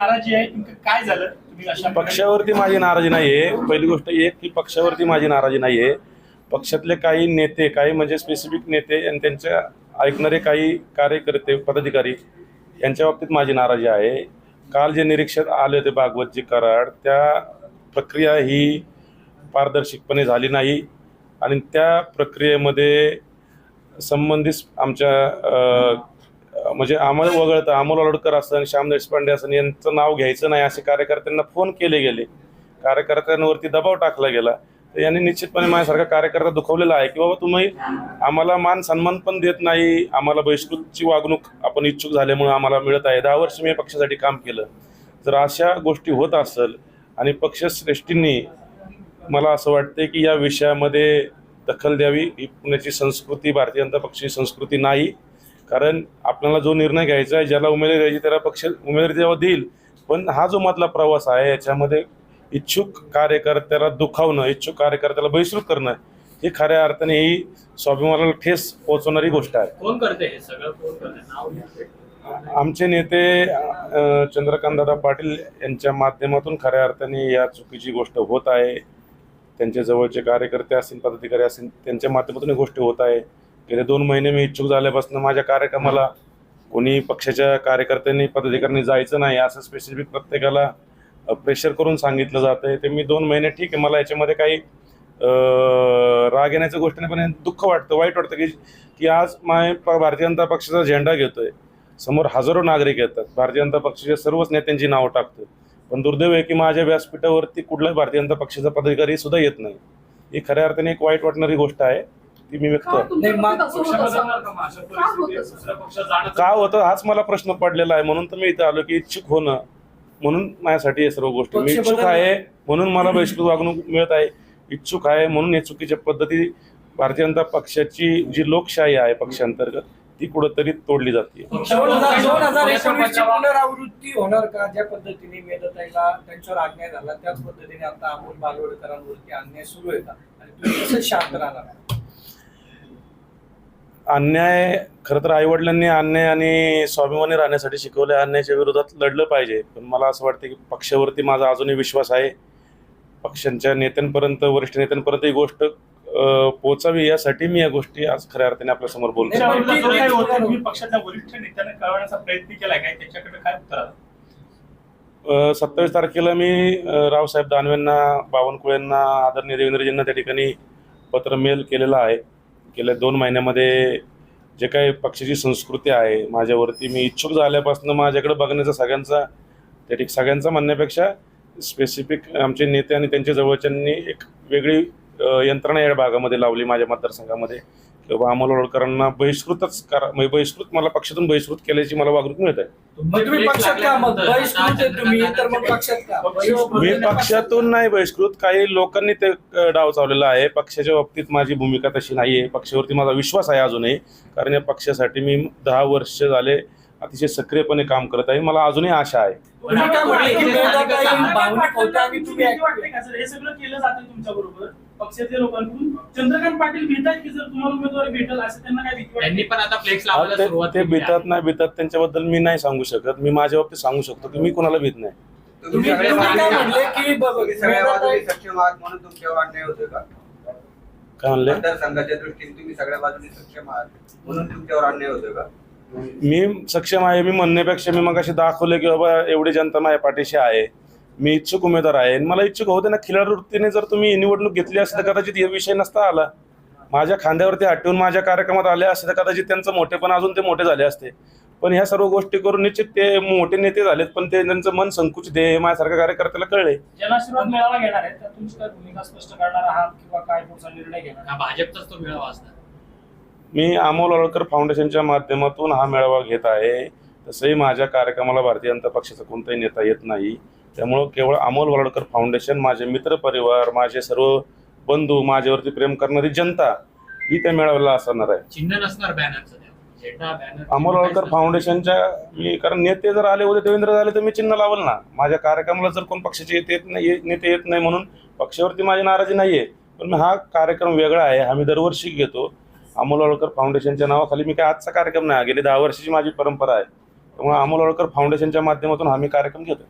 नाराजी आहे तुमचं काय झालं? तुम्ही अशा पक्षावरती माझी नाराजी नाहीये. पहिली गोष्ट एक की पक्षावरती माझी नाराजी नाहीये. पक्षातले काही नेते काही म्हणजे स्पेसिफिक नेते आणि त्यांच्या ऐकणारे काही कार्यकर्ते पदाधिकारी यांच्या बाबतीत माझी नाराजी आहे. काल जे निरीक्षक आले होते भागवतजी कराड त्या प्रक्रिया ही पारदर्शकपणे झाली नाही. आणि त्या प्रक्रियेमध्ये संबंधित आमच्या म्हणजे आम्हाला वगळता अमोल अलोडकर असन श्याम देशपांडे असन यांचं नाव घ्यायचं नाही असे कार्यकर्त्यांना फोन केले गेले. कार्यकर्त्यांवरती दबाव टाकला गेला. तर यांनी निश्चितपणे माझ्यासारखा कार्यकर्ता दुखवलेला आहे की बाबा तुम्ही आम्हाला मान सन्मान पण देत नाही आम्हाला बहिष्कृतची वागणूक आपण इच्छुक झाल्यामुळे आम्हाला मिळत आहे. दहा वर्ष मी पक्षासाठी काम केलं. जर अशा गोष्टी होत असेल आणि पक्षश्रेष्ठींनी मला असं वाटते की या विषयामध्ये दखल द्यावी ही पुण्याची संस्कृती भारतीय जनता पक्षाची संस्कृती नाही. कारण आपल्याला जो निर्णय घ्यायचा आहे ज्याला उमेदवारी द्यायची त्याला पक्ष उमेदवारी तेव्हा देईल. पण हा जो मधला प्रवास आहे याच्यामध्ये इच्छुक कार्यकर्त्याला दुखावणं इच्छुक कार्यकर्त्याला बहिष्कृत करणं ही खऱ्या अर्थाने ही स्वाभिमानाला ठेस पोहोचवणारी गोष्ट आहे. कोण करते हे सगळं? कोण करते. आमचे नेते चंद्रकांतदादा पाटील यांच्या माध्यमातून खऱ्या अर्थाने या चुकीची गोष्ट होत आहे. त्यांच्या जवळचे कार्यकर्ते असतील पदाधिकारी असतील त्यांच्या माध्यमातून ही गोष्ट होत आहे. गेले दोन महिने मी इच्छुक झाल्यापासून माझ्या कार्यक्रमाला कोणी पक्षाच्या कार्यकर्त्यांनी पदाधिकाऱ्यांनी जायचं नाही असं स्पेसिफिक प्रत्येकाला प्रेशर करून सांगितलं जात आहे ते मी दोन महिने ठीक आहे मला याच्यामध्ये काही राग येण्याच्या गोष्टी नाही पण दुःख वाटतं वाईट वाटतं की की आज माय भारतीय जनता पक्षाचा झेंडा घेतोय. समोर हजारो नागरिक येतात भारतीय जनता पक्षाच्या सर्वच नेत्यांची नावं टाकतो पण दुर्दैव आहे की माझ्या व्यासपीठावरती कुठलाही भारतीय जनता पक्षाचा पदाधिकारी सुद्धा येत नाही. ही खऱ्या अर्थाने एक वाईट वाटणारी गोष्ट आहे. ती मी व्यक्त का होत हाच मला प्रश्न पडलेला आहे. म्हणून तर मी इथं आलो की इच्छुक होणं. म्हणून माझ्यासाठी हे सर्व गोष्टी. मी इच्छुक. आहे म्हणून मला बहिष्कृत वागणूक मिळत आहे. इच्छुक आहे म्हणून या चुकीच्या पद्धती भारतीय जनता पक्षाची जी लोकशाही आहे पक्षांतर्गत ती कुठंतरी तोडली जाते. पुनरावृत्ती होणार का? ज्या पद्धतीने मेदताईला त्यांच्यावर अन्याय झाला त्याच पद्धतीने आता अमोल बालवडकरांवरती अन्याय सुरू आहे आणि तुम्ही कसं शांत राहणार? अन्याय खरं तर आईवडिलांनी अन्याय आणि स्वाभिमानी राहण्यासाठी शिकवले अन्यायाच्या विरोधात लढलं पाहिजे. पण मला असं वाटतं की पक्षावरती माझा अजूनही विश्वास आहे. पक्षांच्या नेत्यांपर्यंत वरिष्ठ नेत्यांपर्यंत ही गोष्ट पोचावी यासाठी मी या गोष्टी आज खऱ्या अर्थाने आपल्यासमोर बोलतो नाही, त्यावेळेला पण जो ती- काही होतं ती- तुम्ही पक्षाच्या वरिष्ठ नेत्यांना कळवण्याचा प्रयत्न केलाय काय? त्याच्याकडे काय उत्तर आलं? सत्तावीस तारखेला मी रावसाहेब दानवेंना बावनकुळेंना आदरणीय देवेंद्रजींना त्या ठिकाणी पत्र मेल केलेलं आहे. गेल्या दोन महिन्यामध्ये जे काही पक्षाची संस्कृती आहे माझ्यावरती मी इच्छुक झाल्यापासून माझ्याकडे बघण्याचा सगळ्यांचा त्या ठिक सगळ्यांचा म्हणण्यापेक्षा स्पेसिफिक आमचे नेते आणि त्यांच्या जवळच्यांनी एक वेगळी यंत्रणा या भागामध्ये लावली माझ्या मतदारसंघामध्ये. बाबा अमोल होळकरांना बहिष्कृतच करा म्हणजे बहिष्कृत मला पक्षातून बहिष्कृत केल्याची मला वागणूक मिळत आहे. मग तुम्ही पक्षात का मग? बहिष्कृत आहे तुम्ही तर मग पक्षात का? मी पक्षातून नाही बहिष्कृत काही लोकांनी ते अ, डाव चावलेला आहे. पक्षाच्या बाबतीत माझी भूमिका तशी नाही आहे पक्षावरती माझा विश्वास आहे अजूनही कारण या पक्षासाठी मी दहा वर्ष झाले अतिशय सक्रियपणे काम करत आहे. मला अजूनही आशा आहे. तुम्ही काय म्हटले की मेधाताई भावनिक होत्या आणि तुम्ही भीती वाटते का सर? हे सगळं केलं जातं तुमच्या बरोबर पक्षाच्या लोकांकडून. चंद्रकांत पाटील भीतात की जर तुम्हाला उमेदवारी भेटेल असं त्यांना काय भीती त्यांनी वाटते पण आता फ्लेक्स लावायला ते- सुरुवात ते केली भीतात. नाही भीतात त्यांच्याबद्दल मी नाही सांगू शकत. मी माझ्या बाबतीत सांगू शकतो की मी कोणाला भीत नाही. तुम्ही तुम्ही सगळे तुम्ही काय म्हणले की ब- तुम्ही सगळ्या बाजूने मेधाताई- सक्षम आहात म्हणून तुमच्यावर अन्याय होतोय का? काय म्हणले? मतदारसंघाच्या दृष्टीने तुम्ही सगळ्या बाजूने सक्षम आहात म्हणून तुमच्यावर अन्याय होतोय का? मी सक्षम आहे मी म्हणण्यापेक्षा मी मग असे दाखवले की बाबा एवढी जनता माझ्या पाठीशी आहे. मी इच्छुक उमेदवार आहे. आणि मला इच्छुक होते ना खिलाडू वृत्तीने जर तुम्ही निवडणूक घेतली असती तर कदाचित हे विषय नसता आला. माझ्या खांद्यावरती हटवून माझ्या कार्यक्रमात आले असते तर कदाचित त्यांचं मोठेपण अजून ते मोठे झाले असते. पण ह्या सर्व गोष्टी करून निश्चित ते मोठे नेते झालेत पण ते त्यांचं मन संकुचित आहे हे माझ्यासारख्या कार्यकर्त्याला कळले जनाशीर्वाद मेळावा घेणार आहे त्यात तुमची काय भूमिका स्पष्ट करणार आहात किंवा काय पुढचा निर्णय घेणार भाजपचाच तो मेळावा असणार. मी अमोल अळकर फाउंडेशनच्या माध्यमातून हा मेळावा घेत आहे. तसंही माझ्या कार्यक्रमाला भारतीय जनता पक्षाचा कोणताही नेता येत नाही. त्यामुळं केवळ अमोल वरळकर फाउंडेशन माझे मित्रपरिवार माझे सर्व बंधू माझ्यावरती प्रेम करणारी जनता ही त्या मेळाव्याला असणार आहे. चिन्ह नसणार बॅनरचं झेंडा बॅनर अमोल वळकर फाउंडेशनच्या मी कारण नेते जर आले उद्या देवेंद्र झाले तर मी चिन्ह लावल ना. माझ्या कार्यक्रमाला जर कोण पक्षाचे येत येत नाही नेते येत नाही म्हणून पक्षावरती माझी नाराजी नाहीये. पण हा कार्यक्रम वेगळा आहे हा मी दरवर्षी घेतो. अमोल वळकर फाउंडेशनच्या नावाखाली मी काय आजचा कार्यक्रम नाही गेली दहा वर्षाची माझी परंपरा आहे. त्यामुळे अमोल होळकर फाउंडेशनच्या माध्यमातून आम्ही कार्यक्रम घेतो